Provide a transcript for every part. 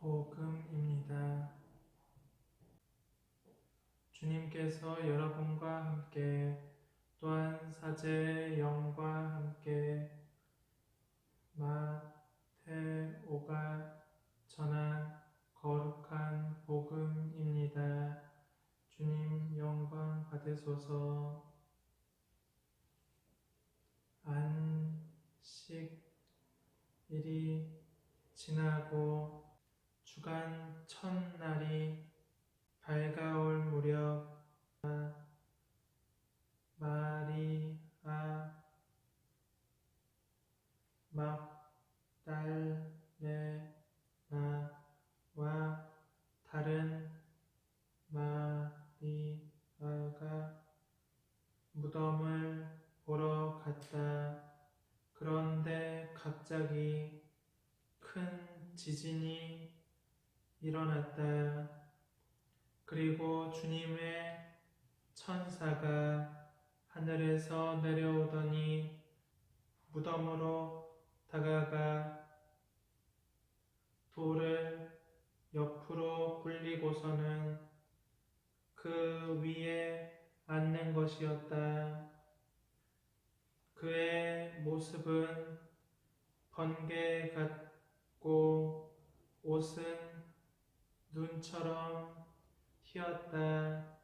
복음입니다. 주님께서 여러분과 함께 또한 사제 영과 함께 마테오가 전한 거룩한 복음입니다. 주님 영광 받으소서 안식일이 지나고 주간 첫날이 밝아올 무렵 마리아 막달레나와 다른 마리아가 무덤을 보러 갔다. 그런데 갑자기 큰 지진이 일어났다. 그리고 주님의 천사가 하늘에서 내려오더니 무덤으로 다가가 돌을 옆으로 굴리고서는 그 위에 앉는 것이었다. 그의 모습은 번개 같고 옷은 눈처럼 휘었다.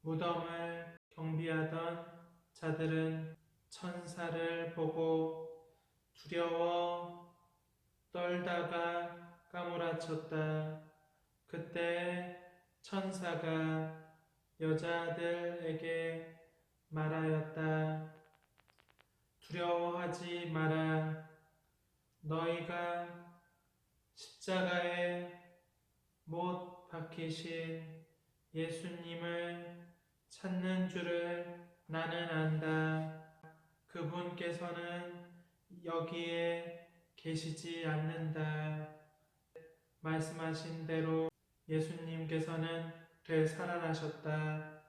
무덤을 경비하던 자들은 천사를 보고 두려워 떨다가 까무라쳤다. 그때 천사가 여자들에게 말하였다. 두려워하지 마라. 너희가 십자가에 못 박히신 예수님을 찾는 줄을 나는 안다. 그분께서는 여기에 계시지 않는다. 말씀하신 대로 예수님께서는 되살아나셨다.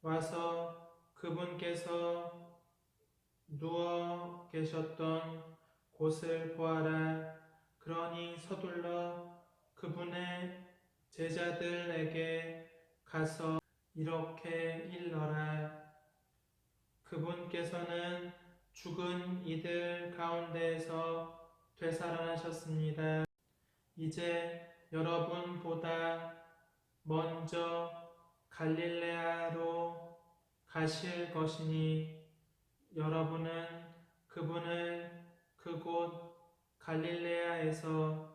와서 그분께서 누워 계셨던 곳을 보아라. 그러니 서둘러 그분의 제자들에게 가서 이렇게 일러라. 그분께서는 죽은 이들 가운데에서 되살아나셨습니다. 이제 여러분보다 먼저 갈릴레아로 가실 것이니 여러분은 그분을 그곳 갈릴레아에서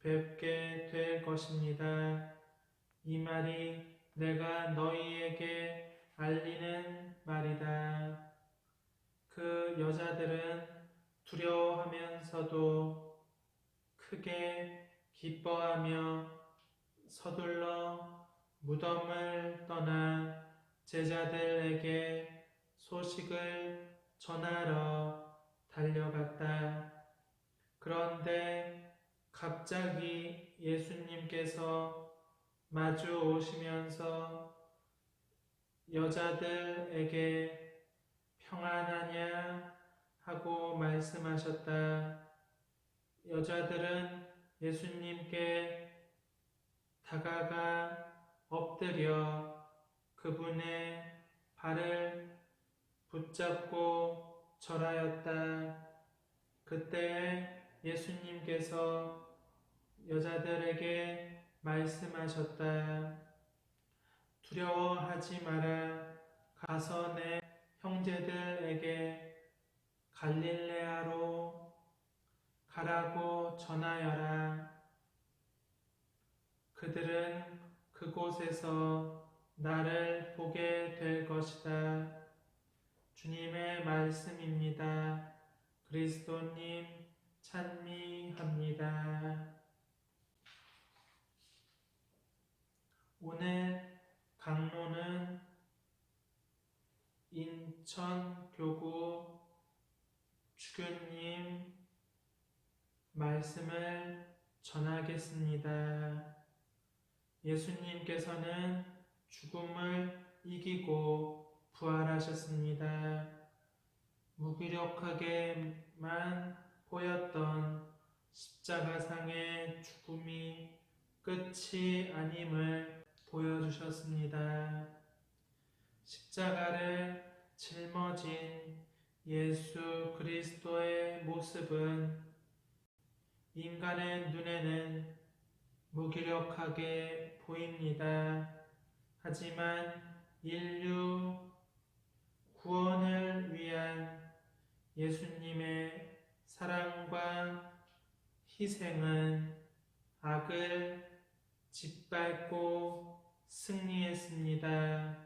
뵙게 될 것입니다. 이 말이 내가 너희에게 알리는 말이다. 그 여자들은 두려워하면서도 크게 기뻐하며 서둘러 무덤을 떠나 제자들에게 소식을 전하러 달려갔다. 그런데 갑자기 예수님께서 마주 오시면서 여자들에게 평안하냐 하고 말씀하셨다. 여자들은 예수님께 다가가 엎드려 그분의 발을 붙잡고 절하였다. 그때 예수님께서 여자들에게 말씀하셨다. 두려워하지 마라. 가서 내 형제들에게 갈릴레아로 가라고 전하여라. 그들은 그곳에서 나를 보게 될 것이다. 주님의 말씀입니다. 그리스도님 찬미합니다. 오늘 강론은 인천교구 주교님 말씀을 전하겠습니다. 예수님께서는 죽음을 이기고 부활하셨습니다. 무기력하게만 보였던 십자가상의 죽음이 끝이 아님을 보여주셨습니다. 십자가를 짊어진 예수 그리스도의 모습은 인간의 눈에는 무기력하게 보입니다. 하지만 인류 구원을 위한 예수님의 사랑과 희생은 악을 짓밟고 승리했습니다.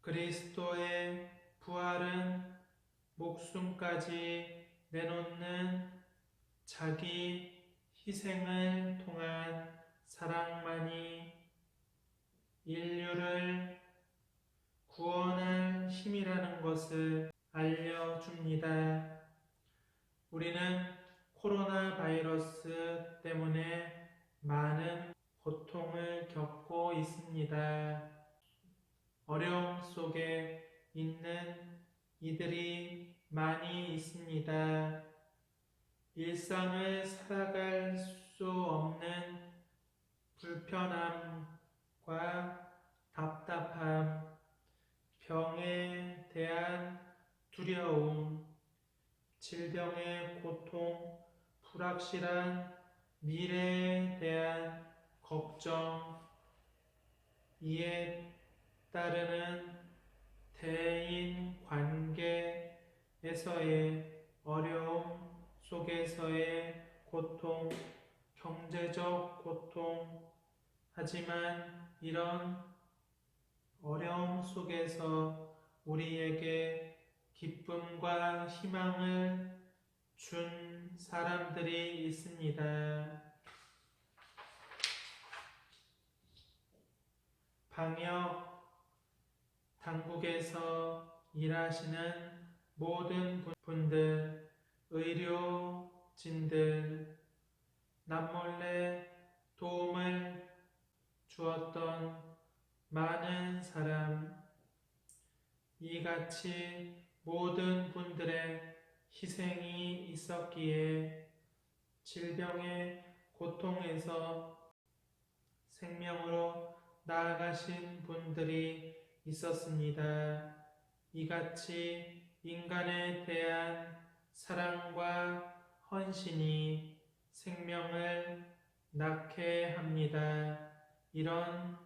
그리스도의 부활은 목숨까지 내놓는 자기 희생을 통한 어려움 속에 있는 이들이 많이 있습니다. 일상을 살아갈 수 없는 불편함과 답답함, 병에 대한 두려움, 질병의 고통, 불확실한 미래에 대한 걱정, 이에 따르는 대인 관계에서의 어려움 속에서의 고통, 경제적 고통, 하지만 이런 어려움 속에서 우리에게 기쁨과 희망을 준 사람들이 있습니다. 방역 당국에서 일하시는 모든 분들, 의료진들, 남몰래 도움을 주었던 많은 사람, 이같이 모든 분들의 희생이 있었기에 질병의 고통에서 생명으로 나아가신 분들이 있었습니다. 이같이 인간에 대한 사랑과 헌신이 생명을 낳게 합니다. 이런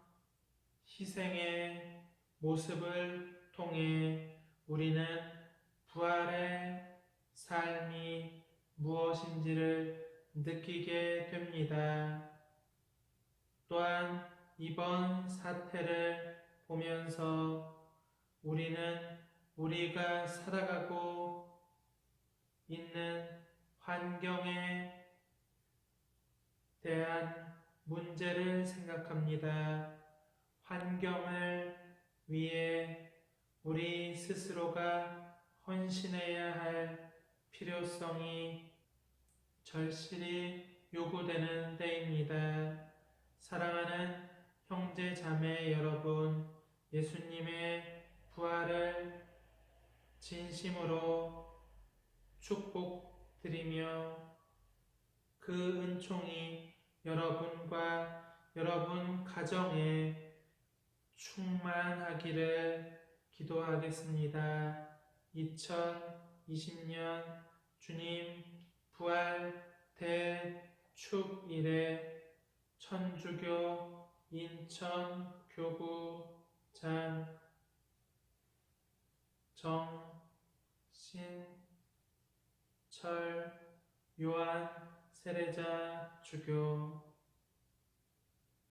희생의 모습을 통해 우리는 부활의 삶이 무엇인지를 느끼게 됩니다. 또한 이번 사태를 보면서 우리는 우리가 살아가고 있는 환경에 대한 문제를 생각합니다. 환경을 위해 우리 스스로가 헌신해야 할 필요성이 절실히 요구되는 때입니다. 사랑하는 형제 자매 여러분, 예수님의 부활을 진심으로 축복드리며 그 은총이 여러분과 여러분 가정에 충만하기를 기도하겠습니다. 2020년 주님 부활 대축일에 천주교 인천 교구장 정신 철 요한 세례자 주교